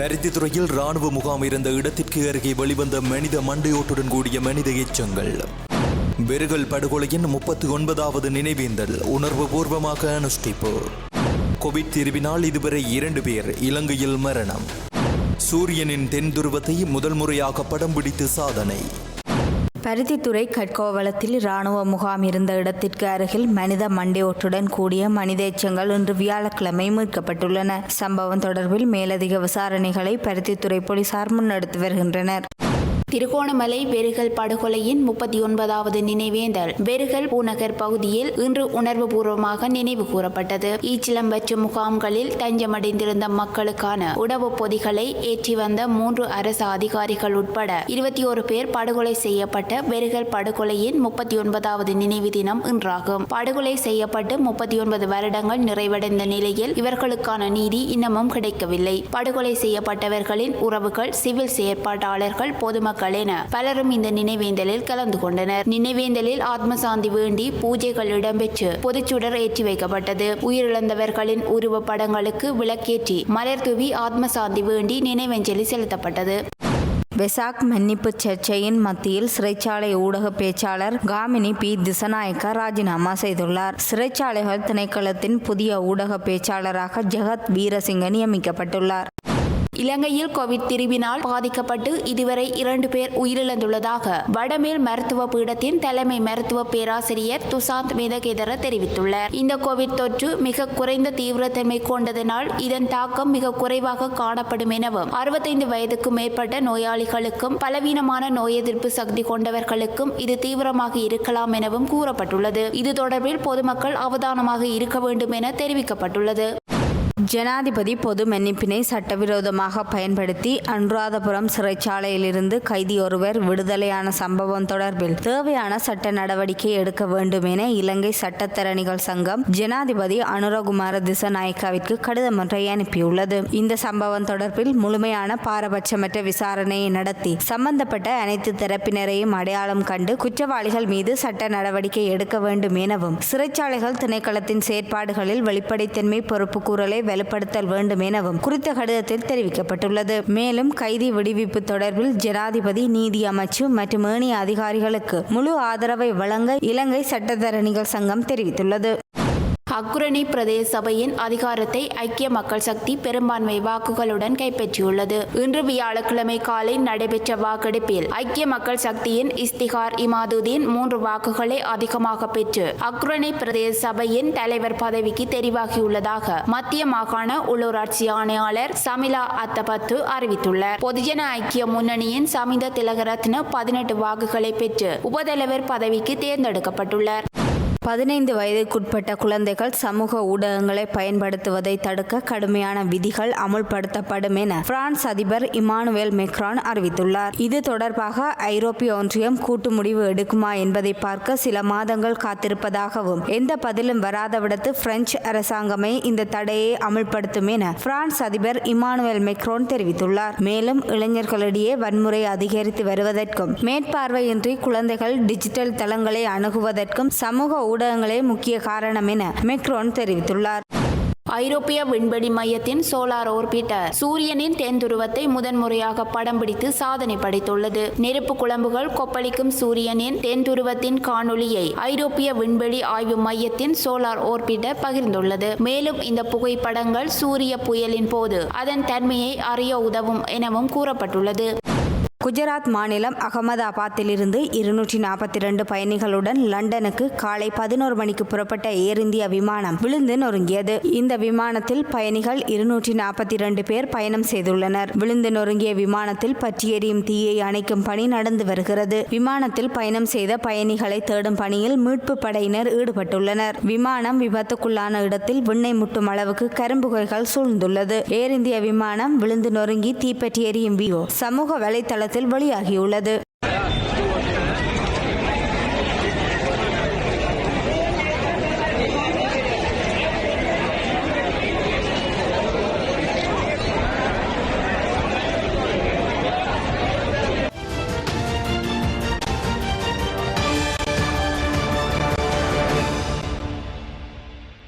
பருத்தித்துறையில் ராணுவ முகாம் இருந்த இடத்திற்கு அருகே வெளிவந்த மனித மண்டையோட்டுடன் கூடிய மனித எச்சங்கள். வெறுகல் படுகொலையின் முப்பத்தி ஒன்பதாவது நினைவேந்தல் உணர்வுபூர்வமாக அனுஷ்டிப்பு. கோவிட் தீர்வினால் இதுவரை இரண்டு பேர் இலங்கையில் மரணம். சூரியனின் தென் துருவத்தை முதல் முறையாக படம் பிடித்து சாதனை. பருத்தித்துறை கட்கோவலத்தில் இராணுவ முகாம் இருந்த இடத்திற்கு அருகில் மனித மண்டையோட்டுடன் கூடிய மனித எச்சங்கள் இன்று வியாழக்கிழமை மீட்கப்பட்டுள்ளன. சம்பவம் தொடர்பில் மேலதிக விசாரணைகளை பருத்தித்துறை போலீசார் முன்னெடுத்து வருகின்றனர். திருகோணமலை வெறுகல் படுகொலையின் முப்பத்தி ஒன்பதாவது நினைவேந்தல். வெறுகல் பூநகர் பகுதியில் இன்று உணர்வுபூர்வமாக நினைவு கூறப்பட்டது. ஈச்சிலம்பற்று முகாம்களில் தஞ்சமடைந்திருந்த மக்களுக்கான உணவுப் பொதிகளை ஏற்றி வந்த மூன்று அரசு அதிகாரிகள் உட்பட இருபத்தி ஒரு பேர் படுகொலை செய்யப்பட்ட வெறுகல் படுகொலையின் முப்பத்தி ஒன்பதாவது நினைவு தினம் இன்றாகும். படுகொலை செய்யப்பட்டு முப்பத்தி ஒன்பது வருடங்கள் நிறைவடைந்த நிலையில் இவர்களுக்கான நீதி இன்னமும் கிடைக்கவில்லை. படுகொலை செய்யப்பட்டவர்களின் உறவுகள் சிவில் செயற்பாட்டாளர்கள் பொதுமக்கள் என பலரும் இந்த நினைவேந்தலில் கலந்து கொண்டனர். நினைவேந்தலில் ஆத்மசாந்தி வேண்டி பூஜைகள் இடம்பெற்று பொதுச்சுடர் ஏற்றி வைக்கப்பட்டது. உயிரிழந்தவர்களின் உருவ படங்களுக்கு விளக்கேற்றி மலர் தூவி ஆத்மசாந்தி வேண்டி நினைவஞ்சலி செலுத்தப்பட்டது. வெசாக் மன்னிப்பு சர்ச்சையின் மத்தியில் சிறைச்சாலை ஊடக பேச்சாளர் காமினி பி. திசநாயக்க ராஜினாமா செய்துள்ளார். சிறைச்சாலைகள் திணைக்களத்தின் புதிய ஊடக பேச்சாளராக ஜெகத் வீரசிங்க நியமிக்கப்பட்டுள்ளார். இலங்கையில் கோவிட் திரிவினால் பாதிக்கப்பட்டு இதுவரை இரண்டு பேர் உயிரிழந்துள்ளதாக வடமேல் மருத்துவ பீடத்தின் தலைமை மருத்துவ பேராசிரியர் துசாந்த் மேதகேதர தெரிவித்துள்ளார். இந்த கோவிட் தொற்று மிக குறைந்த தீவிரத்தன்மை கொண்டதனால் இதன் தாக்கம் மிக குறைவாக காணப்படும் எனவும் அறுபத்தைந்து வயதுக்கு மேற்பட்ட நோயாளிகளுக்கும் பலவீனமான நோய் எதிர்ப்பு சக்தி கொண்டவர்களுக்கும் இது தீவிரமாக இருக்கலாம் எனவும் கூறப்பட்டுள்ளது. இது தொடர்பில் பொதுமக்கள் அவதானமாக இருக்க வேண்டும் என தெரிவிக்கப்பட்டுள்ளது. ஜனாதிபதி பொது மன்னிப்பினை சட்டவிரோதமாக பயன்படுத்தி அனுராதபுரம் சிறைச்சாலையிலிருந்து கைதி ஒருவர் விடுதலையான சம்பவம் தொடர்பில் தேவையான சட்ட நடவடிக்கை எடுக்க வேண்டும் என இலங்கை சட்டத்தரணிகள் சங்கம் ஜனாதிபதி அனுரகுமார திசநாயக்காவிற்கு கடிதம் ஒன்றை அனுப்பியுள்ளது. இந்த சம்பவம் தொடர்பில் முழுமையான பாரபட்சமற்ற விசாரணையை நடத்தி சம்பந்தப்பட்ட அனைத்து தரப்பினரையும் அடையாளம் கண்டு குற்றவாளிகள் மீது சட்ட நடவடிக்கை எடுக்க வேண்டும் எனவும் சிறைச்சாலைகள் திணைக்களத்தின் செயற்பாடுகளில் வெளிப்படைத்தன்மை பொறுப்புக்கூறலை வலுப்படுத்தல் வேண்டும் எனவும் குறித்த கடிதத்தில் தெரிவிக்கப்பட்டுள்ளது. மேலும் கைதி விடுவிப்பு தொடர்பில் ஜனாதிபதி நீதி அமைச்சு மற்றும் ஏனைய அதிகாரிகளுக்கு முழு ஆதரவை வழங்க இலங்கை சட்டத்தரணிகள் சங்கம் தெரிவித்துள்ளது. அக்குரணி பிரதேச சபையின் அதிகாரத்தை ஐக்கிய மக்கள் சக்தி பெரும்பான்மை வாக்குகளுடன் கைப்பற்றியுள்ளது. இன்று வியாழக்கிழமை காலை நடைபெற்ற வாக்கெடுப்பில் ஐக்கிய மக்கள் சக்தியின் இஸ்திகார் இமாதுதீன் மூன்று வாக்குகளை அதிகமாக பெற்று அக்குரணி பிரதேச சபையின் தலைவர் பதவிக்கு தெரிவாகியுள்ளதாக மத்திய மாகாண உள்ளூராட்சி ஆணையாளர் சமிலா அத்தபத்து அறிவித்துள்ளார். பொதுஜன ஐக்கிய முன்னணியின் சமித திலகரத்ன பதினெட்டு வாக்குகளை பெற்று உபதலைவர் பதவிக்கு தேர்ந்தெடுக்கப்பட்டுள்ளார். பதினைந்து வயதுக்குட்பட்ட குழந்தைகள் சமூக ஊடகங்களை பயன்படுத்துவதை தடுக்க கடுமையான விதிகள் அமுல்படுத்தப்படும் என பிரான்ஸ் அதிபர் இமானுவேல் மெக்ரான் அறிவித்துள்ளார். இது தொடர்பாக ஐரோப்பிய ஒன்றியம் கூட்டு முடிவு எடுக்குமா என்பதை பார்க்க சில மாதங்கள் காத்திருப்பதாகவும் எந்த பதிலும் வராதவிடத்து பிரெஞ்சு அரசாங்கமே இந்த தடையை அமுல்படுத்தும் என பிரான்ஸ் அதிபர் இமானுவேல் மெக்ரோன் தெரிவித்துள்ளார். மேலும் இளைஞர்களிடையே வன்முறை அதிகரித்து வருவதற்கும் மேற்பார்வையின்றி குழந்தைகள் டிஜிட்டல் தளங்களை அணுகுவதற்கும் சமூக ஊடகங்களே முக்கிய காரணம் என மெக்ரோன் தெரிவித்துள்ளார். ஐரோப்பிய விண்வெளி மையத்தின் சோலார் ஓர்பிட்டர் சூரியனின் தென்துருவத்தை முதன்முறையாக படம் பிடித்து சாதனை படைத்துள்ளது. நெருப்பு குழம்புகள் கொப்பளிக்கும் சூரியனின் தென்துருவத்தின் காணொளியை ஐரோப்பிய விண்வெளி ஆய்வு மையத்தின் சோலார் ஓர்பிட்டர் பகிர்ந்துள்ளது. மேலும் இந்த புகைப்படங்கள் சூரிய புயலின் போது அதன் தன்மையை அறிய உதவும் எனவும் கூறப்பட்டுள்ளது. குஜராத் மாநிலம் அகமதாபாத்திலிருந்து இருநூற்றி நாற்பத்தி ரெண்டு பயணிகளுடன் லண்டனுக்கு காலை பதினோரு மணிக்கு புறப்பட்ட ஏர் இந்தியா விமானம் விழுந்து நொறுங்கியது. இந்த விமானத்தில் பயணிகள் இருநூற்றி நாற்பத்தி ரெண்டு பேர் பயணம் செய்துள்ளனர். விழுந்து நொறுங்கிய விமானத்தில் பற்றி தீயை அணைக்கும் பணி நடந்து வருகிறது. விமானத்தில் பயணம் செய்த பயணிகளை தேடும் பணியில் மீட்பு படையினர் ஈடுபட்டுள்ளனர். விமானம் விபத்துக்குள்ளான இடத்தில் விண்ணை முட்டும் அளவுக்கு கரும்புகைகள் சூழ்ந்துள்ளது. ஏர் இந்தியா விமானம் விழுந்து நொறுங்கி தீப்பற்றி எரியும் வியோ சமூக வலைத்தள வலைத்தளத்தில் வெளியாகியுள்ளது.